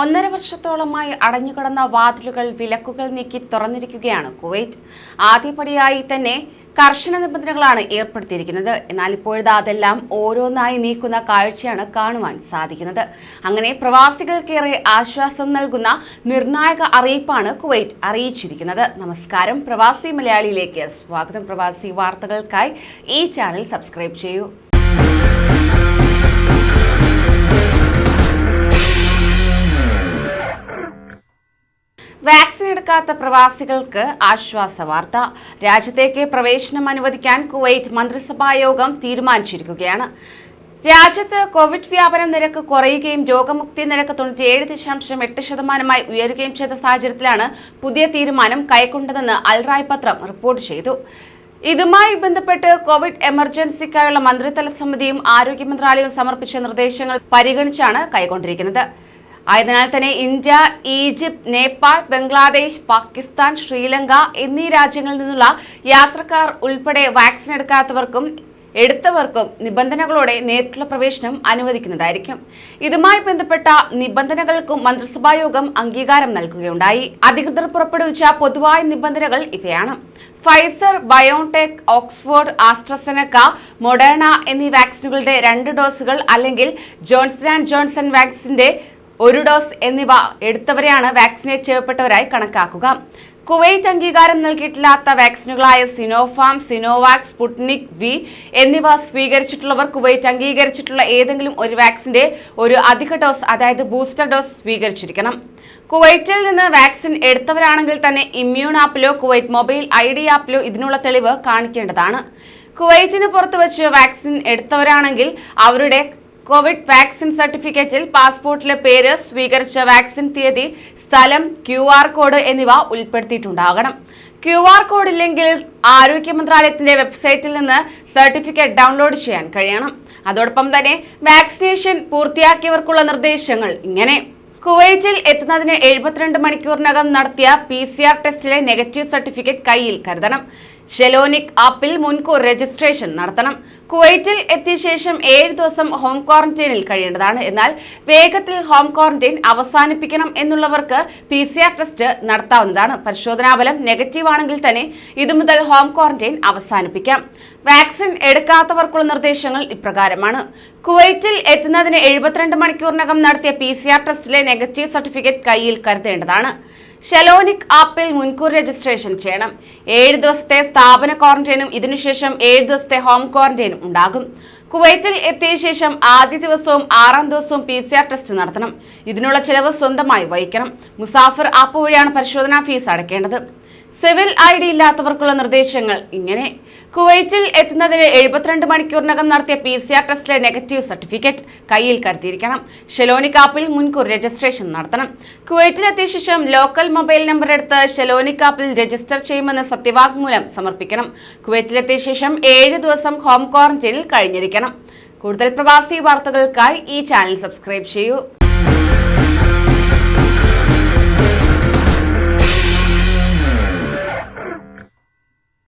ഒന്നര വർഷത്തോളമായി അടഞ്ഞുകിടന്ന വാതിലുകൾ വിലക്കുകൾ നീക്കി തുറന്നിരിക്കുകയാണ് കുവൈറ്റ്. ആദ്യപടിയായി തന്നെ കർശന നിബന്ധനകളാണ് ഏർപ്പെടുത്തിയിരിക്കുന്നത്. എന്നാൽ ഇപ്പോഴത്തെ അതെല്ലാം ഓരോന്നായി നീക്കുന്ന കാഴ്ചയാണ് കാണുവാൻ സാധിക്കുന്നത്. അങ്ങനെ പ്രവാസികൾക്കേറെ ആശ്വാസം നൽകുന്ന നിർണായക അറിയിപ്പാണ് കുവൈറ്റ് അറിയിച്ചിരിക്കുന്നത്. നമസ്കാരം പ്രവാസി മലയാളിയിലേക്ക്. സ്വാഗതം പ്രവാസി വാർത്തകൾക്കായി ഈ ചാനൽ സബ്സ്ക്രൈബ് ചെയ്യൂ. വാക്സിൻ പ്രവാസികൾക്ക് ആശ്വാസ വാർത്ത. രാജ്യത്തേക്ക് പ്രവേശനം അനുവദിക്കാൻ കുവൈറ്റ് മന്ത്രിസഭാ യോഗം തീരുമാനിച്ചിരിക്കുകയാണ്. രാജ്യത്ത് കോവിഡ് വ്യാപന നിരക്ക് കുറയുകയും രോഗമുക്തി നിരക്ക് തൊണ്ണൂറ്റിയേഴ് ദശാംശം എട്ട് ശതമാനമായി ഉയരുകയും ചെയ്ത സാഹചര്യത്തിലാണ് പുതിയ തീരുമാനം കൈക്കൊണ്ടതെന്ന് അൽറായ് പത്രം റിപ്പോർട്ട് ചെയ്തു. ഇതുമായി ബന്ധപ്പെട്ട് കോവിഡ് എമർജൻസിക്കായുള്ള മന്ത്രിതല സമിതിയും ആരോഗ്യ മന്ത്രാലയവും സമർപ്പിച്ച നിർദ്ദേശങ്ങൾ പരിഗണിച്ചാണ് കൈക്കൊണ്ടിരിക്കുന്നത്. ആയതിനാൽ തന്നെ ഇന്ത്യ ഈജിപ്ത് നേപ്പാൾ ബംഗ്ലാദേശ് പാകിസ്ഥാൻ ശ്രീലങ്ക എന്നീ രാജ്യങ്ങളിൽ നിന്നുള്ള യാത്രക്കാർ ഉൾപ്പെടെ വാക്സിൻ എടുക്കാത്തവർക്കും എടുത്തവർക്കും നിബന്ധനകളോടെ നേരിട്ടുള്ള പ്രവേശനം അനുവദിക്കുന്നതായിരിക്കും. ഇതുമായി ബന്ധപ്പെട്ട നിബന്ധനകൾക്കും മന്ത്രിസഭായോഗം അംഗീകാരം നൽകുകയുണ്ടായി. അധികൃതർ പുറപ്പെടുവിച്ച പൊതുവായ നിബന്ധനകൾ ഇവയാണ്. Pfizer biotech Oxford AstraZeneca Moderna എന്നീ വാക്സിനുകളുടെ രണ്ട് ഡോസുകൾ അല്ലെങ്കിൽ ജോൺസൺ ആൻഡ് ജോൺസൺ വാക്സിന്റെ ഒരു ഡോസ് എന്നിവ എടുത്തവരെയാണ് വാക്സിനേറ്റ് ചെയ്യപ്പെട്ടവരായി കണക്കാക്കുക. കുവൈറ്റ് അംഗീകാരം നൽകിയിട്ടില്ലാത്ത വാക്സിനുകളായ സിനോഫാം സിനോവാക്സ് സ്പുട്നിക് വി എന്നിവ സ്വീകരിച്ചിട്ടുള്ളവർ കുവൈറ്റ് അംഗീകരിച്ചിട്ടുള്ള ഏതെങ്കിലും ഒരു വാക്സിന്റെ ഒരു അധിക ഡോസ് അതായത് ബൂസ്റ്റർ ഡോസ് സ്വീകരിച്ചിരിക്കണം. കുവൈറ്റിൽ നിന്ന് വാക്സിൻ എടുത്തവരാണെങ്കിൽ തന്നെ ഇമ്മ്യൂൺ ആപ്പിലോ കുവൈറ്റ് മൊബൈൽ ഐ ഡി ആപ്പിലോ ഇതിനുള്ള തെളിവ് കാണിക്കേണ്ടതാണ്. കുവൈറ്റിന് പുറത്ത് വാക്സിൻ എടുത്തവരാണെങ്കിൽ അവരുടെ കോവിഡ് വാക്സിൻ സർട്ടിഫിക്കറ്റിൽ പാസ്പോർട്ടിലെ പേര് സ്വീകരിച്ച വാക്സിൻ തീയതി സ്ഥലം ക്യു ആർ കോഡ് എന്നിവ ഉൾപ്പെടുത്തിയിട്ടുണ്ടാകണം. ക്യു ആർ കോഡ് ഇല്ലെങ്കിൽ ആരോഗ്യ മന്ത്രാലയത്തിന്റെ വെബ്സൈറ്റിൽ നിന്ന് സർട്ടിഫിക്കറ്റ് ഡൗൺലോഡ് ചെയ്യാൻ കഴിയണം. അതോടൊപ്പം തന്നെ വാക്സിനേഷൻ പൂർത്തിയാക്കിയവർക്കുള്ള നിർദ്ദേശങ്ങൾ ഇങ്ങനെ. കുവൈറ്റിൽ എത്തുന്നതിന് എഴുപത്തിരണ്ട് മണിക്കൂറിനകം നടത്തിയ പി സി ആർ ടെസ്റ്റിലെ നെഗറ്റീവ് സർട്ടിഫിക്കറ്റ് കയ്യിൽ കരുതണം. ഷെലോനിക് ആപ്പിൽ മുൻകൂർ രജിസ്ട്രേഷൻ നടത്തണം. കുവൈറ്റിൽ എത്തിയ ശേഷം ഏഴ് ദിവസം ഹോം ക്വാറന്റൈനിൽ കഴിയേണ്ടതാണ്. എന്നാൽ വേഗത്തിൽ ഹോം ക്വാറന്റൈൻ അവസാനിപ്പിക്കണം എന്നുള്ളവർക്ക് പി ടെസ്റ്റ് നടത്താവുന്നതാണ്. പരിശോധനാഫലം നെഗറ്റീവ് ആണെങ്കിൽ തന്നെ ഇതുമുതൽ ഹോം ക്വാറന്റൈൻ അവസാനിപ്പിക്കാം. വാക്സിൻ എടുക്കാത്തവർക്കുള്ള നിർദ്ദേശങ്ങൾ ഇപ്രകാരമാണ്. കുവൈറ്റിൽ എത്തുന്നതിന് എഴുപത്തിരണ്ട് മണിക്കൂറിനകം നടത്തിയ പി ടെസ്റ്റിലെ നെഗറ്റീവ് സർട്ടിഫിക്കറ്റ് കയ്യിൽ കരുതേണ്ടതാണ്. ഷെലോനിക് ആപ്പിൽ മുൻകൂർ രജിസ്ട്രേഷൻ ചെയ്യണം. ഏഴ് ദിവസത്തെ സ്ഥാപന ക്വാറന്റൈനും ഇതിനുശേഷം ഏഴ് ദിവസത്തെ ഹോം ക്വാറന്റൈനും ഉണ്ടാകും. കുവൈറ്റിൽ എത്തിയ ശേഷം ആദ്യ ദിവസവും ആറാം ദിവസവും പി സി ആർ ടെസ്റ്റ് നടത്തണം. ഇതിനുള്ള ചെലവ് സ്വന്തമായി വഹിക്കണം. മുസാഫിർ ആപ്പ് വഴിയാണ് പരിശോധനാ ഫീസ് അടയ്ക്കേണ്ടത് സിവിൽ ഐ ഡി ഇല്ലാത്തവർക്കുള്ള നിർദ്ദേശങ്ങൾ. ഇങ്ങനെ കുവൈറ്റിൽ എത്തുന്നതിന് എഴുപത്തിരണ്ട് മണിക്കൂറിനകം നടത്തിയ പി സി ആർ ടെസ്റ്റിലെ നെഗറ്റീവ് സർട്ടിഫിക്കറ്റ് കയ്യിൽ കരുതിയിരിക്കണം. ഷെലോനിക് ആപ്പിൽ മുൻകൂർ രജിസ്ട്രേഷൻ നടത്തണം. കുവൈറ്റിലെത്തിയ ശേഷം ലോക്കൽ മൊബൈൽ നമ്പർ എടുത്ത് ഷെലോനിക് ആപ്പിൽ രജിസ്റ്റർ ചെയ്യുമെന്ന് സത്യവാങ്മൂലം സമർപ്പിക്കണം. കുവൈറ്റിലെത്തിയ ശേഷം ഏഴ് ദിവസം ഹോം ക്വാറന്റൈനിൽ കഴിഞ്ഞിരിക്കണം. കൂടുതൽ പ്രവാസി വാർത്തകൾക്കായി ഈ ചാനൽ സബ്സ്ക്രൈബ് ചെയ്യൂ.